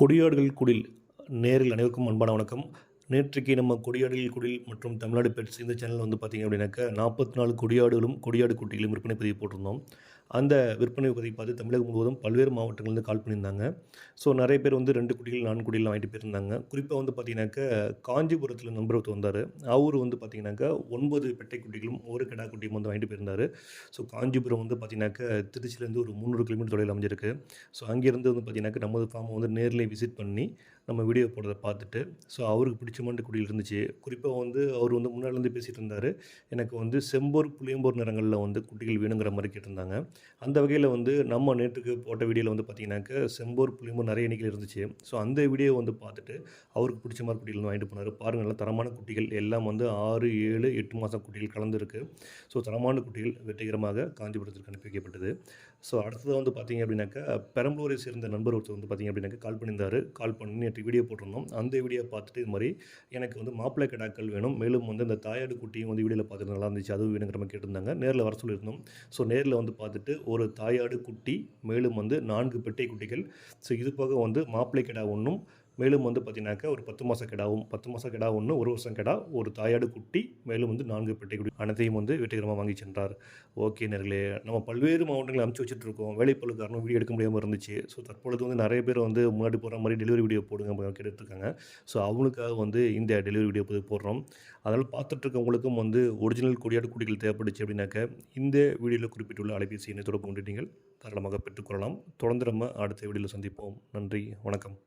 கொடியாடுகள் குடில் நேரில் அனைவருக்கும் அன்பான வணக்கம். நேற்றுக்கு நம்ம கொடியாடுகள் குடில் மற்றும் தமிழ்நாடு பெட்ஸ் இந்த சேனலில் வந்து பார்த்திங்க அப்படின்னாக்கா நாற்பத்தி நாலு கொடியாடுகளும் கொடியாடு குட்டிகளும் விற்பனை பதிவு போட்டிருந்தோம். அந்த விற்பனை பதிவு பார்த்து தமிழகம் முழுவதும் பல்வேறு மாவட்டங்கள்லேருந்து கால் பண்ணியிருந்தாங்க. ஸோ நிறைய பேர் வந்து ரெண்டு குட்டிகள் நான்கு குட்டிகள் வாங்கிட்டு போயிருந்தாங்க. குறிப்பாக வந்து பார்த்திங்கனாக்கா காஞ்சிபுரத்தில் நண்பர் ஒருத்தர் வந்தார். அவர் வந்து பார்த்திங்கனாக்கா ஒன்பது பெட்டை குட்டிகளும் ஒரு கிடா குட்டியும் வந்து வாங்கிட்டு போயிருந்தார். ஸோ காஞ்சிபுரம் வந்து பார்த்திங்கனாக்கா திருச்சியிலேருந்து ஒரு முந்நூறு கிலோமீட்டர் தொலைவில் அமைஞ்சிருக்கு. ஸோ அங்கேருந்து வந்து பார்த்திங்கனாக்கா நமது ஃபார்மை வந்து நேரில் விசிட் பண்ணி நம்ம வீடியோ போடுறத பார்த்துட்டு ஸோ அவருக்கு பிடிச்ச குடியில் இருந்துச்சு. குறிப்பாக வந்து அவர் வந்து முன்னாடிலேருந்து பேசிகிட்டு இருந்தார். எனக்கு வந்து செம்போர் புளியம்போர் நிறங்களில் வந்து குட்டிகள் வேணுங்கிற மாதிரி கேட்டிருந்தாங்க. அந்த வகையில் வந்து நம்ம நேற்றுக்கு போட்ட வீடியோவில் வந்து பார்த்திங்கனாக்கா செம்போர் புளியம்போர் நிறைய எண்ணிக்கையில் இருந்துச்சு. ஸோ அந்த வீடியோ வந்து பார்த்துட்டு அவருக்கு பிடிச்ச மாதிரி குட்டிகள் வந்து வாங்கிட்டு போனார். பாருங்கள் நல்லா தரமான குட்டிகள். எல்லாம் வந்து ஆறு ஏழு எட்டு மாதம் குட்டிகள் கலந்துருக்கு. ஸோ தரமான குட்டிகள் வெற்றிகரமாக காஞ்சிபுரத்திற்கு அனுப்பி வைக்கப்பட்டது. ஸோ அடுத்ததாக வந்து பார்த்திங்க அப்படின்னாக்கா பெரம்பலூரை சேர்ந்த நண்பர் ஒருத்தர் வந்து பார்த்திங்க அப்படின்னாக்கா கால் பண்ணியிருந்தார். கால் பண்ணி நேற்று வீடியோ போட்டிருந்தோம். அந்த வீடியோ பார்த்துட்டு இது மாதிரி எனக்கு வந்து மாப்பிள்ளை கிடாக்கள் வேணும். மேலும் வந்து இந்த தாயாடு குட்டியும் வந்து வீடியோவில் பார்த்துட்டு நல்லா இருந்துச்சு. அதுவும் வேணுங்கிற மாதிரி கேட்டிருந்தாங்க. நேரில் வர சொல்லியிருந்தோம். ஸோ நேரில் வந்து பார்த்துட்டு ஒரு தாயாடு குட்டி மேலும் வந்து நான்கு பெட்டை குட்டிகள். ஸோ இது போக வந்து மாப்பிள்ளை கிடா ஒன்றும் மேலும் வந்து பார்த்திங்கனாக்கா ஒரு பத்து மாத கிடாவும் பத்து மாத கிடா ஒன்று ஒரு வருஷம் கிடா ஒரு தாயாடு குட்டி மேலும் வந்து நான்கு பெட்டைக்குடி அனைத்தையும் வந்து வெற்றிகரமாக வாங்கி சென்றார். ஓகே நேர்களே நம்ம பல்வேறு மாவட்டங்களை அனுப்பிச்சி வச்சுட்ருக்கோம் வேலைப்பழு காரணம் வீடியோ எடுக்க முடியாமல் இருந்துச்சு. ஸோ தற்பொழுது வந்து நிறைய பேர் வந்து முன்னாடி போகிற மாதிரி டெலிவரி வீடியோ போடுங்க கேட்டுருக்காங்க கேட்டுட்ருக்காங்க ஸோ அவங்களுக்காக வந்து இந்த டெலிவரி வீடியோ போது போடுறோம். அதனால் பார்த்துட்ருக்கவங்களுக்கும் வந்து ஒரிஜினல் கொடியாடு குட்டிகள் தேவைப்படுச்சு அப்படின்னாக்க இந்த வீடியோவில் குறிப்பிட்டுள்ள அலைபேசி எண்ணை தொடர்பு கொண்டு நீங்கள் தாராளமாக பெற்றுக்கொள்ளலாம். தொடர்ந்து நம்ம அடுத்த வீடியோவில் சந்திப்போம். நன்றி வணக்கம்.